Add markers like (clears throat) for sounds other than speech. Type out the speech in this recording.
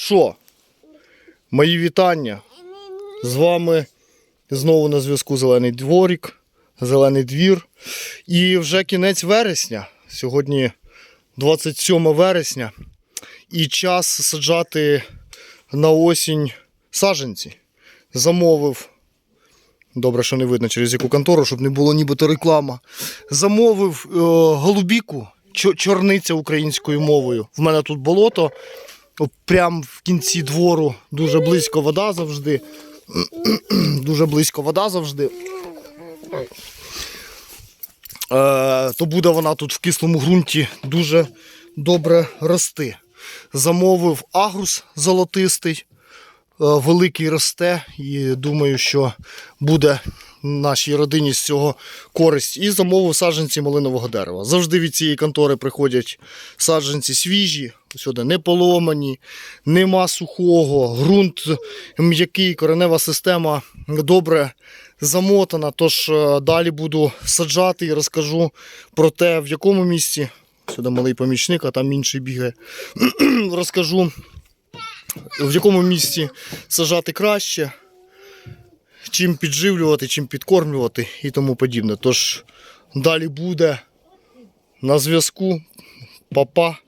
Що? Мої вітання. З вами знову на зв'язку Зелений дворік, Зелений двір. І вже кінець вересня. Сьогодні 27 вересня. І час саджати на осінь саджанці. Замовив. Добре, що не видно через яку контору, щоб не було нібито реклама. Замовив е, голубіку, чорниця українською мовою. В мене тут болото. От Прям в кінці двору дуже близько вода завжди. (clears throat) дуже близько вода завжди. Е, то буде вона тут в кислому ґрунті дуже добре рости. Замовив агрус золотистий, е, великий росте, і думаю, що буде нашій родині з цього користь. І замовив саджанці малинового дерева. Завжди від цієї контори приходять саджанці свіжі, сюди не поломані, нема сухого, ґрунт м'який, коренева система добре замотана. Тож е, далі буду саджати і розкажу про те, в якому місці. Сюди малий помічник, а там інший бігає. (clears throat) розкажу, в якому місці сажати краще, чим підживлювати, чим підкормлювати і тому подібне. Тож далі буде на зв'язку. Па-па.